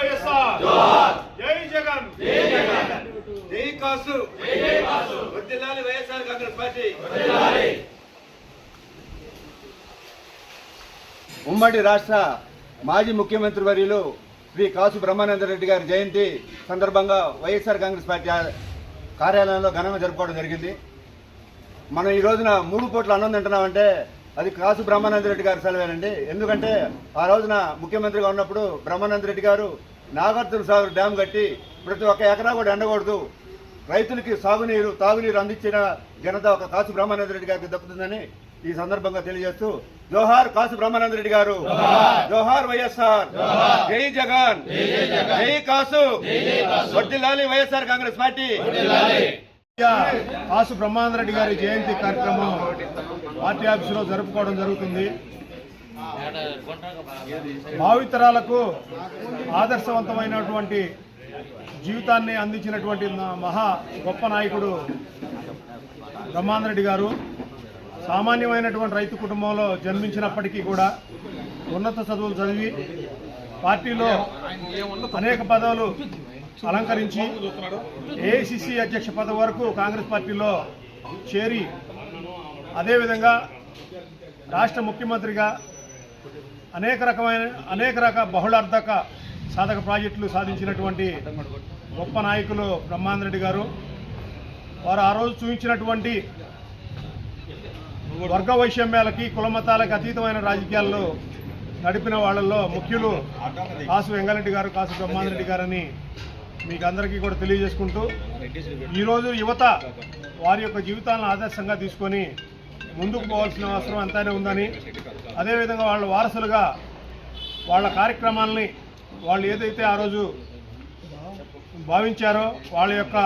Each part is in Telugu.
వైఎస్ఆర్. జై జగన్. జై కాసు. వర్ధిల్లాలి వైఎస్ఆర్ కాంగ్రెస్ పార్టీ. ఉమ్మడి రాష్ట్ర మాజీ ముఖ్యమంత్రి వర్యులు శ్రీ కాసు బ్రహ్మానంద రెడ్డి గారి జయంతి సందర్భంగా వైఎస్ఆర్ కాంగ్రెస్ పార్టీ కార్యాలయంలో ఘనంగా జరుపుకోవడం జరిగింది. మనం ఈ రోజున మూడు కోట్ల అన్నం తింటున్నామంటే అది కాసు బ్రహ్మానంద రెడ్డి గారి సెలవేనండి. ఎందుకంటే ఆ రోజున ముఖ్యమంత్రిగా ఉన్నప్పుడు బ్రహ్మానంద రెడ్డి గారు నాగార్జున సాగర్ డ్యామ్ కట్టి ప్రతి ఒక్క ఎకరా కూడా ఎండకూడదు రైతులకి సాగునీరు తాగునీరు అందించిన ఘనత ఒక కాసు బ్రహ్మానంద రెడ్డి గారికి దక్కుతుందని ఈ సందర్భంగా తెలియజేస్తూ జోహార్ కాసు బ్రహ్మానంద రెడ్డి గారు. జోహార్. వైఎస్ఆర్. జై జగన్. జై కాసు. వర్ధిల్లాలి YSR Congress party. Kasu Brahmananda Reddy గారి జయంతి కార్యక్రమం పార్టీ ఆఫీసులో జరుపుకోవడం జరుగుతుంది. భావితరాలకు ఆదర్శవంతమైనటువంటి జీవితాన్ని అందించినటువంటి మహా గొప్ప నాయకుడు బ్రహ్మాందరెడ్డి గారు సామాన్యమైనటువంటి రైతు కుటుంబంలో జన్మించినప్పటికీ కూడా ఉన్నత చదువులు చదివి పార్టీలో అనేక పదవులు అలంకరించి ఏఐసిసి అధ్యక్ష పదవి వరకు కాంగ్రెస్ పార్టీలో చేరి అదేవిధంగా రాష్ట్ర ముఖ్యమంత్రిగా అనేక రకమైన అనేక రక బహుళార్థక సాధక ప్రాజెక్టులు సాధించినటువంటి గొప్ప నాయకులు బ్రహ్మాందరెడ్డి గారు. వారు ఆ రోజు చూపించినటువంటి వర్గ వైషమ్యాలకి కులమతాలకు అతీతమైన రాజకీయాల్లో నడిపిన వాళ్ళల్లో ముఖ్యులు కాసు వెంగారెడ్డి గారు కాసు బ్రహ్మాందరెడ్డి గారని మీకు అందరికీ కూడా తెలియజేసుకుంటూ ఈరోజు యువత వారి యొక్క జీవితాలను ఆదర్శంగా తీసుకొని ముందుకు పోవాల్సిన అవసరం ఎంతైనా ఉందని అదేవిధంగా వాళ్ళ వారసులుగా వాళ్ళ కార్యక్రమాలని వాళ్ళు ఏదైతే ఆ రోజు భావించారో వాళ్ళ యొక్క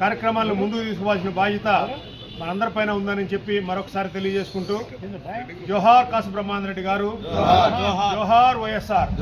కార్యక్రమాలను ముందుకు తీసుకోవాల్సిన బాధ్యత మనందరిపైన ఉందని చెప్పి మరొకసారి తెలియజేసుకుంటూ జోహార్ కాసు బ్రహ్మానంద రెడ్డి గారు జోహార్ వైఎస్ఆర్.